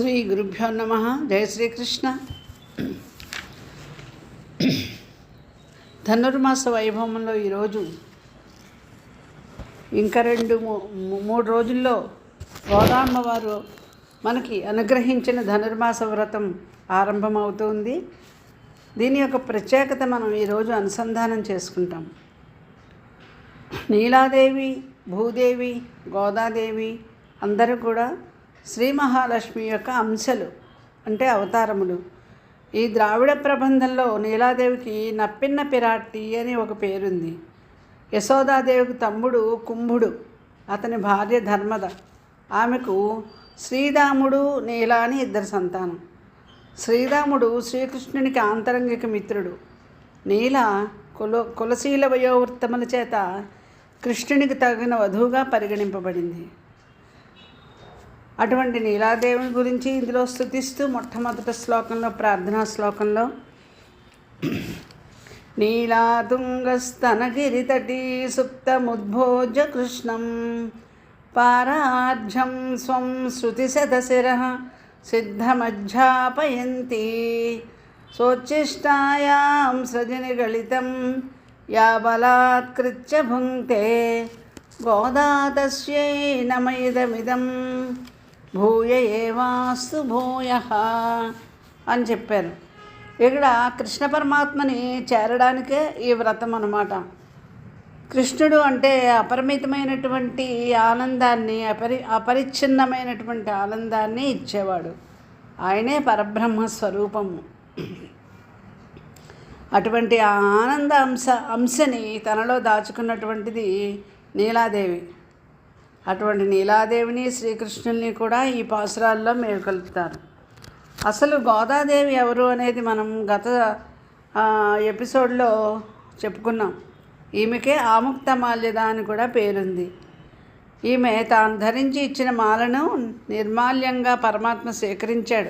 శ్రీ గురుభ్యో నమ. జయ శ్రీకృష్ణ. ధనుర్మాస వైభవంలో ఈరోజు ఇంకా రెండు మూ- మూడు రోజుల్లో గోదామ్మవారు మనకి అనుగ్రహించిన ధనుర్మాస వ్రతం ఆరంభమవుతుంది. దీని యొక్క ప్రత్యేకత మనం ఈరోజు అనుసంధానం చేసుకుంటాం. నీలాదేవి భూదేవి గోదాదేవి అందరూ కూడా శ్రీ మహాలక్ష్మి యొక్క అంశలు అంటే అవతారములు. ఈ ద్రావిడ ప్రబంధంలో నీలాదేవికి నప్పిన్న పిరాట్టి అని ఒక పేరుంది. యశోదాదేవికి తమ్ముడు కుంభుడు అతని భార్య ధర్మద. ఆమెకు శ్రీరాముడు నీల అని ఇద్దరు సంతానం. శ్రీరాముడు శ్రీకృష్ణునికి ఆంతరంగిక మిత్రుడు. నీల కుల కులశీల వయోవృత్తముల చేత కృష్ణునికి తగిన వధువుగా పరిగణింపబడింది. అటువంటి నీలాదేవుని గురించి ఇందులో స్థుతిస్తూ మొట్టమొదటి శ్లోకంలో ప్రార్థనా శ్లోకంలో నీలాతుంగస్తనగిరితటీ సుప్తముద్భోజ కృష్ణం పారార్ఘ్యం స్వం శృతిశతశిర సిద్ధమధ్యాపయంతి సోచ్చిష్టాయాం సృజనిగళితం యా బలాత్కృత్య భుంక్తే గోదాతస్యై నమయిదమిదం భూయ ఏవాస్తు భూయ అని చెప్పారు. ఇక్కడ కృష్ణ పరమాత్మని చేరడానికే ఈ వ్రతం అన్నమాట. కృష్ణుడు అంటే అపరిమితమైనటువంటి ఆనందాన్ని అపరి అపరిచ్ఛిన్నమైనటువంటి ఆనందాన్ని ఇచ్చేవాడు. ఆయనే పరబ్రహ్మ స్వరూపము. అటువంటి ఆనంద అంశ అంశని తనలో దాచుకున్నటువంటిది నీలాదేవి. అటువంటి నీలాదేవిని శ్రీకృష్ణుల్ని కూడా ఈ పాసురాల్లో మేలుకొలుపుతారు. అసలు గోదాదేవి ఎవరు అనేది మనం గత ఎపిసోడ్లో చెప్పుకున్నాం. ఈమెకే ఆముక్త మాల్యద అని కూడా పేరుంది. ఈమె తాను ధరించి ఇచ్చిన మాలను నిర్మాల్యంగా పరమాత్మ స్వీకరించాడు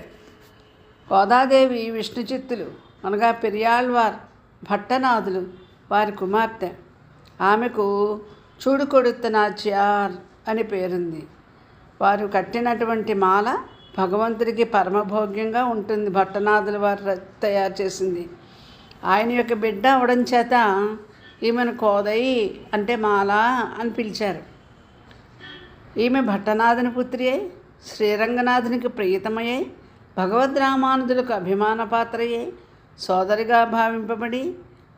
గోదాదేవి విష్ణు చిత్తులు అనగా పెరియాళ్వార్ భట్టనాథులు వారి కుమార్తె. ఆమెకు చూడు చార్ అని పేరుంది. వారు కట్టినటువంటి మాల భగవంతుడికి పరమభోగ్యంగా ఉంటుంది. భట్టనాథుల వారు తయారు చేసింది. ఆయన యొక్క బిడ్డ అవడం చేత ఈమెను కోదయి అంటే మాల అని పిలిచారు. ఈమె భట్టనాథుని పుత్రి అయి శ్రీరంగనాథునికి ప్రియతమయ్యే భగవద్రామానుజులకు అభిమాన పాత్రయ్యే సోదరిగా భావింపబడి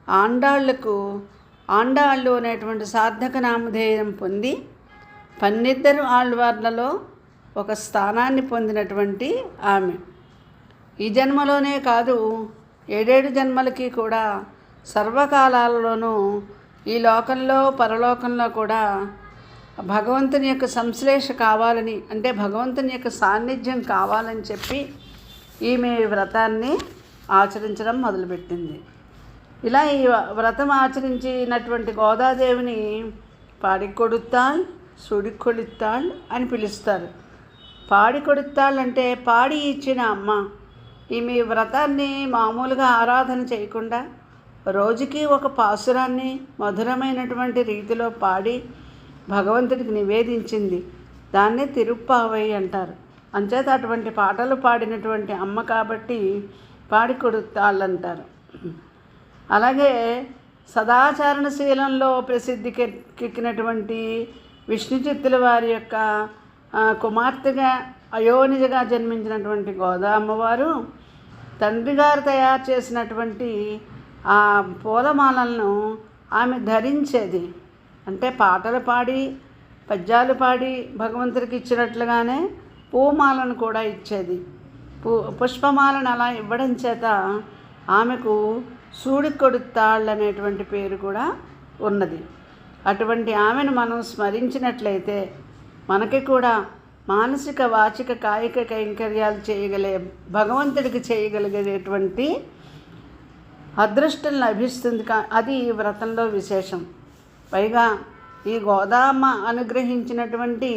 ఆండాళ్ళకు ఆండాళ్ళు అనేటువంటి సార్థక నామధేయం పొంది పన్నిద్దరు ఆళ్వార్లలో ఒక స్థానాన్ని పొందినటువంటి ఆమె. ఈ జన్మలోనే కాదు ఏడేడు జన్మలకి కూడా సర్వకాలాలలోనూ ఈ లోకంలో పరలోకంలో కూడా భగవంతుని యొక్క సంశ్లేష కావాలని అంటే భగవంతుని యొక్క సాన్నిధ్యం కావాలని చెప్పి ఈమె వ్రతాన్ని ఆచరించడం మొదలుపెట్టింది. ఇలా ఈ వ్రతం ఆచరించినటువంటి గోదాదేవిని పాడి కొడుతాళ్ అని పిలుస్తారు. పాడి అంటే పాడి ఇచ్చిన అమ్మ. ఈమె మీ వ్రతాన్ని మామూలుగా ఆరాధన చేయకుండా రోజుకి ఒక పాసురాన్ని మధురమైనటువంటి రీతిలో పాడి భగవంతుడికి నివేదించింది. దాన్నే తిరుప్పావై అంటారు. అంచేత అటువంటి పాటలు పాడినటువంటి అమ్మ కాబట్టి పాడి కొడుతాళ్ళు అంటారు. అలాగే సదాచరణశీలంలో ప్రసిద్ధికెక్కినటువంటి విష్ణు చిత్తుల వారి యొక్క కుమార్తెగా అయోనిజగా జన్మించినటువంటి గోదా అమ్మవారు తండ్రి గారు తయారు చేసినటువంటి ఆ పూలమాలలను ఆమె ధరించేది. అంటే పాటలు పాడి పద్యాలు పాడి భగవంతుడికి ఇచ్చినట్లుగానే పూమాలను కూడా ఇచ్చేది. పు పుష్పమాలను అలా ఇవ్వడం చేత ఆమెకు సూడి కొడుతాళ్ళు అనేటువంటి పేరు కూడా ఉన్నది. అటువంటి ఆమెను మనం స్మరించినట్లయితే మనకి కూడా మానసిక వాచిక కాయిక కైంకర్యాలు చేయగలే భగవంతుడికి చేయగలిగేటువంటి అదృష్టం లభిస్తుంది కా అది ఈ వ్రతంలో విశేషం. పైగా ఈ గోదామ అనుగ్రహించినటువంటి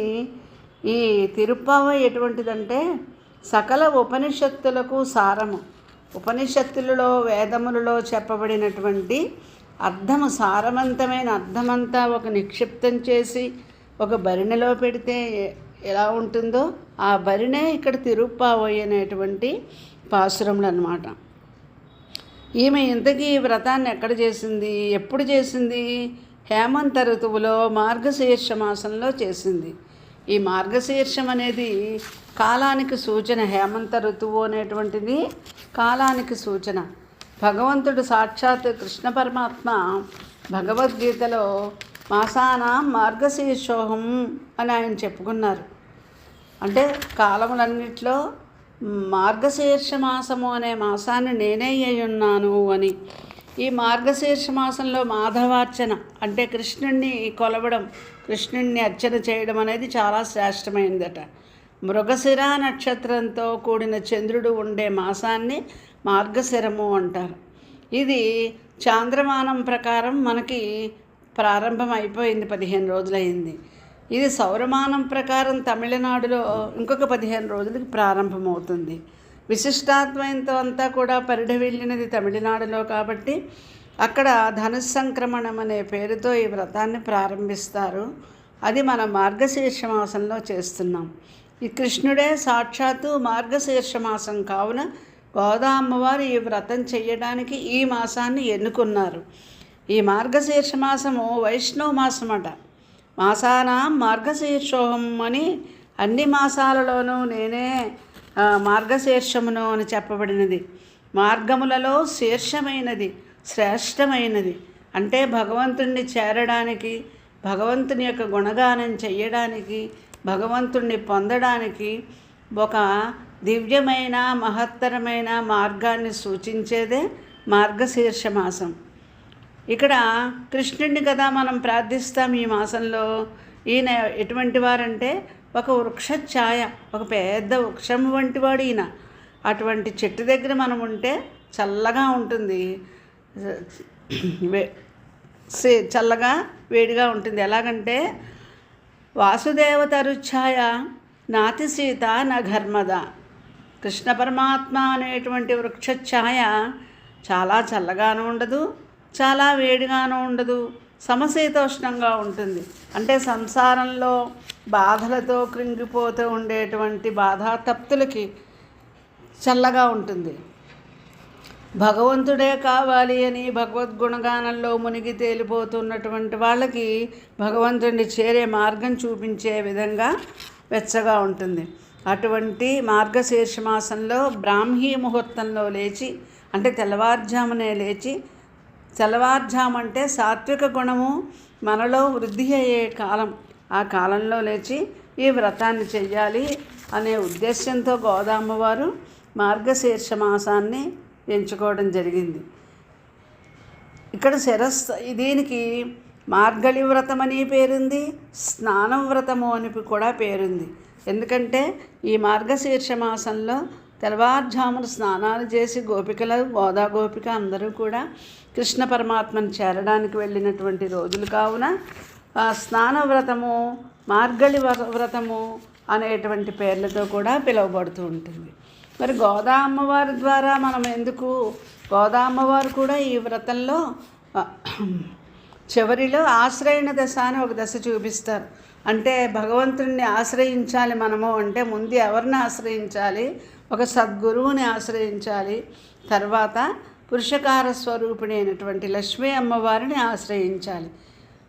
ఈ తిరుప్పావ ఎటువంటిదంటే సకల ఉపనిషత్తులకు సారము. ఉపనిషత్తులలో వేదములలో చెప్పబడినటువంటి అర్థము సారవంతమైన అర్థమంతా ఒక నిక్షిప్తం చేసి ఒక భరిణెలో పెడితే ఎలా ఉంటుందో ఆ బరినే ఇక్కడ తిరుప్పావోయ్ అనేటువంటి పాశురములు అన్నమాట ఈమె ఇంతకీ ఈ వ్రతాన్ని ఎక్కడ చేసింది? ఎప్పుడు చేసింది? హేమంత ఋతువులో మార్గశీర్ష మాసంలో చేసింది. ఈ మార్గశీర్షం అనేది కాలానికి సూచన హేమంత ఋతువు అనేటువంటిది కాలానికి సూచన. భగవంతుడు సాక్షాత్ కృష్ణ పరమాత్మ భగవద్గీతలో మాసాన మార్గశీర్షోహం అని ఆయన చెప్పుకున్నారు. అంటే కాలములన్నిట్లో మార్గశీర్ష మాసము అనే మాసాన్ని నేనే అయి ఉన్నాను అని. ఈ మార్గశీర్ష మాసంలో మాధవార్చన అంటే కృష్ణుణ్ణి కొలవడం కృష్ణుణ్ణి అర్చన చేయడం అనేది చాలా శ్రేష్టమైందట. మృగశిర నక్షత్రంతో కూడిన చంద్రుడు ఉండే మాసాన్ని మార్గశిరము అంటారు. ఇది చాంద్రమానం ప్రకారం మనకి ప్రారంభం అయిపోయింది పదిహేను రోజులైంది. ఇది సౌరమానం ప్రకారం తమిళనాడులో ఇంకొక పదిహేను రోజులకి ప్రారంభమవుతుంది. విశిష్టాద్వయంతో అంతా కూడా పరిఢవిల్లినది తమిళనాడులో కాబట్టి అక్కడ ధనుస్ సంక్రమణం అనే పేరుతో ఈ వ్రతాన్ని ప్రారంభిస్తారు. అది మన మార్గశీర్ష మాసంలో చేస్తున్నాం. ఈ కృష్ణుడే సాక్షాత్తు మార్గశీర్ష మాసం కావున గోదామ్మవారు ఈ వ్రతం చేయడానికి ఈ మాసాన్ని ఎన్నుకున్నారు. ఈ మార్గశీర్ష మాసము వైష్ణవ మాసం అట మాసానాం మార్గశీర్షోహం అని అన్ని మాసాలలోనూ నేనే మార్గశీర్షమును అని చెప్పబడినది. మార్గములలో శీర్షమైనది శ్రేష్టమైనది. అంటే భగవంతుణ్ణి చేరడానికి భగవంతుని యొక్క గుణగానం చేయడానికి భగవంతుణ్ణి పొందడానికి ఒక దివ్యమైన మహత్తరమైన మార్గాన్ని సూచించేదే మార్గశీర్ష మాసం ఇక్కడ కృష్ణుడిని కదా మనం ప్రార్థిస్తాం ఈ మాసంలో. ఈయన ఎటువంటి వారంటే ఒక వృక్ష ఛాయ ఒక పెద్ద వృక్షం వంటి వాడు ఈయన. అటువంటి చెట్టు దగ్గర మనం ఉంటే చల్లగా ఉంటుంది. వే- చల్లగా వేడిగా ఉంటుంది. ఎలాగంటే వాసుదేవ తరుఛాయ నాతి సీత నా ఘర్మద. కృష్ణ పరమాత్మ అనేటువంటి వృక్ష ఛాయ చాలా చల్లగాను ఉండదు చాలా వేడిగాను ఉండదు సమశీతోష్ణంగా ఉంటుంది. అంటే సంసారంలో బాధలతో కృంగిపోతూ ఉండేటువంటి బాధాతప్తులకి చల్లగా ఉంటుంది. భగవంతుడే కావాలి అని భగవద్గుణగానంలో మునిగి తేలిపోతున్నటువంటి వాళ్ళకి భగవంతుడిని చేరే మార్గం చూపించే విధంగా వెచ్చగా ఉంటుంది. అటువంటి మార్గశీర్ష మాసంలో బ్రాహ్మీ ముహూర్తంలో లేచి అంటే తెల్లవారుజామునే లేచి తెల్లవారుజామంటే సాత్విక గుణము మనలో వృద్ధి అయ్యే కాలం. ఆ కాలంలో లేచి ఈ వ్రతాన్ని చెయ్యాలి అనే ఉద్దేశంతో గోదామ్మవారు మార్గశీర్ష మాసాన్ని ఎంచుకోవడం జరిగింది. ఇక్కడ శిరస్ దీనికి మార్గళి వ్రతం అని పేరుంది స్నానం వ్రతము అని కూడా పేరుంది. ఎందుకంటే ఈ మార్గశీర్ష మాసంలో తెల్లవారుజామున స్నానాలు చేసి గోపికలు గోదా గోపిక అందరూ కూడా కృష్ణ పరమాత్మను చేరడానికి వెళ్ళినటువంటి రోజులు కావున ఆ స్నాన వ్రతము మార్గళి వ్రతము అనేటువంటి పేర్లతో కూడా పిలువబడుతూ ఉంటుంది. మరి గోదా అమ్మవారి ద్వారా మనం ఎందుకు గోదా అమ్మవారు కూడా ఈ వ్రతంలో చివరిలో ఆశ్రయణ దశ అని ఒక దశ చూపిస్తారు. అంటే భగవంతుడిని ఆశ్రయించాలి మనము అంటే ముందు ఎవరిని ఆశ్రయించాలి? ఒక సద్గురువుని ఆశ్రయించాలి. తర్వాత పురుషకార స్వరూపిణి అయినటువంటి లక్ష్మీ అమ్మవారిని ఆశ్రయించాలి.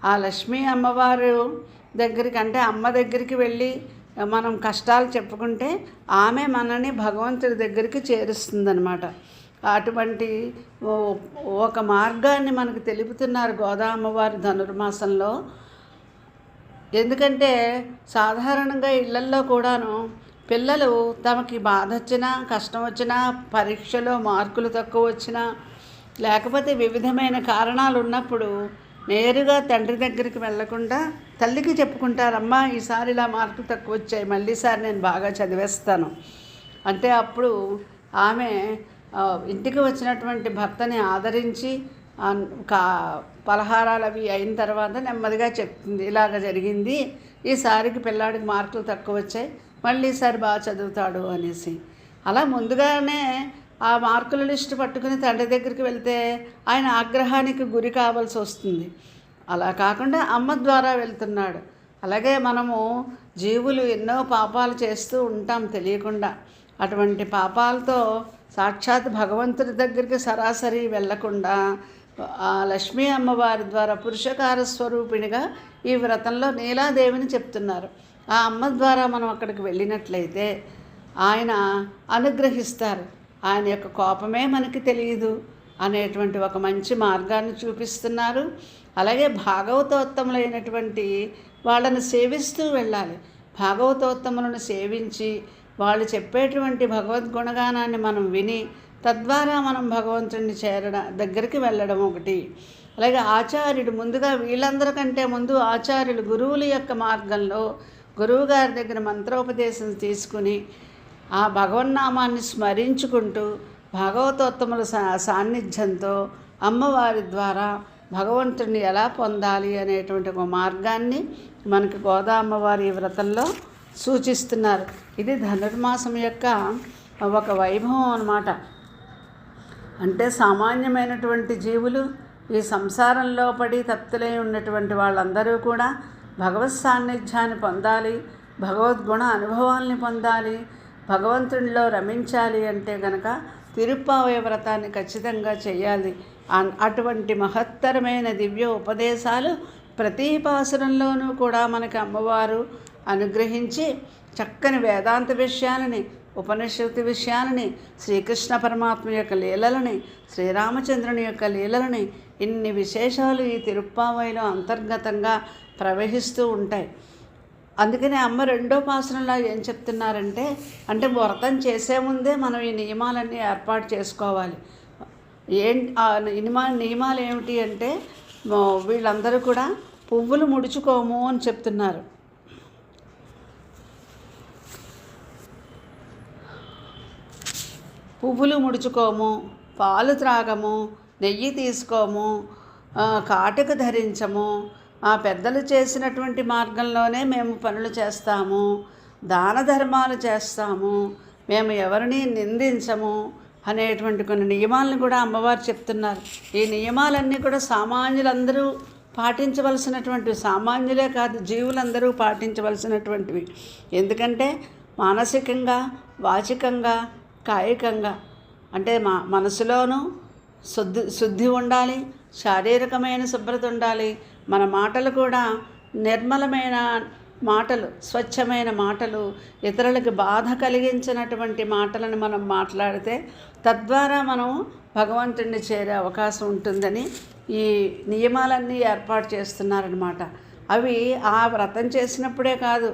ఆ లక్ష్మీ అమ్మవారు దగ్గరికి అంటే అమ్మ దగ్గరికి వెళ్ళి మనం కష్టాలు చెప్పుకుంటే ఆమె మనని భగవంతుడి దగ్గరికి చేరుస్తుందనమాట అటువంటి ఒక మార్గాన్ని మనకు తెలుపుతున్నారు గోదా అమ్మవారి ధనుర్మాసంలో. ఎందుకంటే సాధారణంగా ఇళ్ళల్లో కూడాను పిల్లలు తమకి బాధ వచ్చినా కష్టం వచ్చినా పరీక్షలో మార్కులు తక్కువ వచ్చినా లేకపోతే వివిధమైన కారణాలు ఉన్నప్పుడు నేరుగా తండ్రి దగ్గరికి వెళ్ళకుండా తల్లికి చెప్పుకుంటారమ్మా ఈసారి ఇలా మార్కులు తక్కువ వచ్చాయి మళ్ళీసారి నేను బాగా చదివేస్తాను. అంటే అప్పుడు ఆమె ఇంటికి వచ్చినటువంటి భర్తని ఆదరించి కా పలహారాలు అవి అయిన తర్వాత నెమ్మదిగా చెప్తుంది. ఇలాగ జరిగింది. ఈసారికి పిల్లాడికి మార్కులు తక్కువ వచ్చాయి. మళ్ళీ ఈసారి బాగా చదువుతాడు అనేసి. అలా ముందుగానే ఆ మార్కుల లిస్ట్ పట్టుకుని తండ్రి దగ్గరికి వెళ్తే ఆయన ఆగ్రహానికి గురి కావాల్సి వస్తుంది. అలా కాకుండా అమ్మ ద్వారా వెళ్తున్నాడు. అలాగే మనము జీవులు ఎన్నో పాపాలు చేస్తూ ఉంటాం తెలియకుండా. అటువంటి పాపాలతో సాక్షాత్ భగవంతుడి దగ్గరికి సరాసరి వెళ్ళకుండా ఆ లక్ష్మీ అమ్మవారి ద్వారా పురుషకార స్వరూపిణిగా ఈ వ్రతంలో నీలాదేవిని చెప్తున్నారు. ఆ అమ్మ ద్వారా మనం అక్కడికి వెళ్ళినట్లయితే ఆయన అనుగ్రహిస్తారు. ఆయన యొక్క కోపమే మనకి తెలియదు అనేటువంటి ఒక మంచి మార్గాన్ని చూపిస్తున్నారు. అలాగే భాగవతోత్తములైనటువంటి వాళ్ళని సేవిస్తూ వెళ్ళాలి. భాగవతోత్తములను సేవించి వాళ్ళు చెప్పేటువంటి భగవద్గుణగానాన్ని మనం విని తద్వారా మనం భగవంతుడిని చేరడం దగ్గరికి వెళ్ళడం ఒకటి. అలాగే ఆచార్యుడు ముందుగా వీళ్ళందరికంటే ముందు ఆచార్యులు గురువుల యొక్క మార్గంలో గురువు గారి దగ్గర మంత్రోపదేశం తీసుకుని ఆ భగవన్నామాన్ని స్మరించుకుంటూ భాగవతోత్తముల సా సాన్నిధ్యంతో అమ్మవారి ద్వారా భగవంతుడిని ఎలా పొందాలి అనేటువంటి ఒక మార్గాన్ని మనకి గోదా అమ్మవారి వ్రతంలో సూచిస్తున్నారు. ఇది ధనుర్మాసం యొక్క ఒక వైభవం అన్నమాట. అంటే సామాన్యమైనటువంటి జీవులు ఈ సంసారంలో పడి తప్తులై ఉన్నటువంటి వాళ్ళందరూ కూడా భగవత్ సాన్నిధ్యాన్ని పొందాలి భగవద్గుణ అనుభవాల్ని పొందాలి భగవంతునిలో రమించాలి అంటే గనక తిరుప్పావయ వ్రతాన్ని ఖచ్చితంగా చేయాలి. అటువంటి మహత్తరమైన దివ్య ఉపదేశాలు ప్రతి పాసురంలోనూ కూడా మనకి అమ్మవారు అనుగ్రహించి చక్కని వేదాంత విషయాలని ఉపనిషత్తు విషయాలని శ్రీకృష్ణ పరమాత్మ యొక్క లీలలని శ్రీరామచంద్రుని యొక్క లీలలని ఇన్ని విశేషాలు ఈ తిరుప్పావైలో అంతర్గతంగా ప్రవహిస్తూ ఉంటాయి. అందుకనే అమ్మ రెండో పాసనలో ఏం చెప్తున్నారంటే అంటే వ్రతం చేసే ముందే మనం ఈ నియమాలన్నీ ఏర్పాటు చేసుకోవాలి. ఏం నియమా నియమాలు ఏమిటి అంటే వీళ్ళందరూ కూడా పువ్వులు ముడుచుకోము అని చెప్తున్నారు. పువ్వులు ముడుచుకోము పాలు త్రాగము నెయ్యి తీసుకోము కాటుకు కాటుక ధరించము. ఆ పెద్దలు చేసినటువంటి మార్గంలోనే మేము పనులు చేస్తాము దాన ధర్మాలు చేస్తాము మేము ఎవరిని నిందించము అనేటువంటి కొన్ని నియమాలను కూడా అమ్మవారు చెప్తున్నారు. ఈ నియమాలన్నీ కూడా సామాన్యులందరూ పాటించవలసినటువంటి సామాన్యులే కాదు జీవులందరూ పాటించవలసినటువంటివి. ఎందుకంటే మానసికంగా వాచికంగా కాయికంగా. అంటే మా మనసులోనూ శుద్ధి శుద్ధి ఉండాలి శారీరకమైన శుభ్రత ఉండాలి. మన మాటలు కూడా నిర్మలమైన మాటలు స్వచ్ఛమైన మాటలు ఇతరులకు బాధ కలిగించినటువంటి మాటలను మనం మాట్లాడితే తద్వారా మనం భగవంతుడిని చేరే అవకాశం ఉంటుందని ఈ నియమాలన్నీ ఏర్పాటు చేస్తున్నారనమాట అవి ఆ వ్రతం చేసినప్పుడే కాదు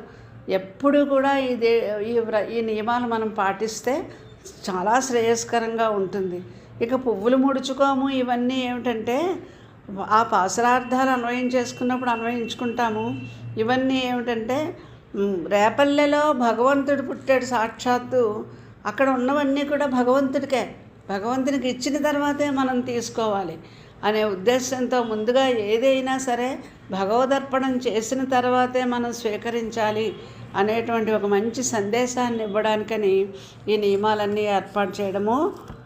ఎప్పుడు కూడా ఈ దే ఈ వ్ర ఈ నియమాలు మనం పాటిస్తే చాలా శ్రేయస్కరంగా ఉంటుంది. ఇక పువ్వులు ముడుచుకోము. ఇవన్నీ ఏమిటంటే ఆ పాసరార్థాలు అన్వయం చేసుకున్నప్పుడు అన్వయించుకుంటాము. ఇవన్నీ ఏమిటంటే రేపల్లెలో భగవంతుడు పుట్టాడు సాక్షాత్తు. అక్కడ ఉన్నవన్నీ కూడా భగవంతుడికే. భగవంతునికి ఇచ్చిన తర్వాతే మనం తీసుకోవాలి అనే ఉద్దేశంతో ముందుగా ఏదైనా సరే భగవదర్పణం చేసిన తర్వాతే మనం స్వీకరించాలి. అనేటువంటి ఒక మంచి సందేశాన్ని ఇవ్వడానికని ఈ నియమాలన్నీ ఏర్పాటు చేయడము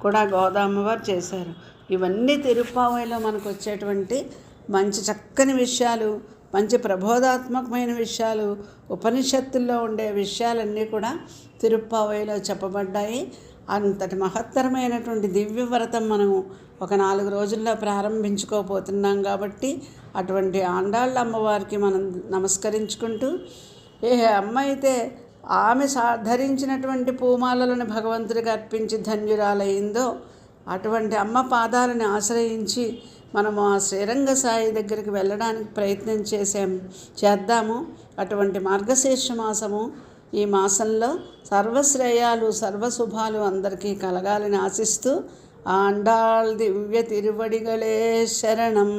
కూడా గోదామ్మవారు చేశారు. ఇవన్నీ తిరుప్పావైలో మనకు వచ్చేటువంటి మంచి చక్కని విషయాలు మంచి ప్రబోధాత్మకమైన విషయాలు ఉపనిషత్తుల్లో ఉండే విషయాలన్నీ కూడా తిరుప్పావయిలో చెప్పబడ్డాయి. అంతటి మహత్తరమైనటువంటి దివ్య వ్రతం మనము ఒక నాలుగు రోజుల్లో ప్రారంభించుకోబోతున్నాం కాబట్టి అటువంటి ఆండాళ్ళ అమ్మవారికి మనం నమస్కరించుకుంటూ ఏ అమ్మ అయితే ఆమె సా ధరించినటువంటి పూమాలలను భగవంతుడికి అర్పించి ధన్యురాలయ్యిందో అటువంటి అమ్మ పాదాలను ఆశ్రయించి మనము ఆ శ్రీరంగ సాయి దగ్గరికి వెళ్ళడానికి ప్రయత్నం చేసాం చేద్దాము. అటువంటి మార్గశీర్ష మాసము ఈ మాసంలో సర్వశ్రేయాలు సర్వశుభాలు అందరికీ కలగాలని ఆశిస్తూ ఆండాళ్ దివ్య తిరువడిగలే శరణం.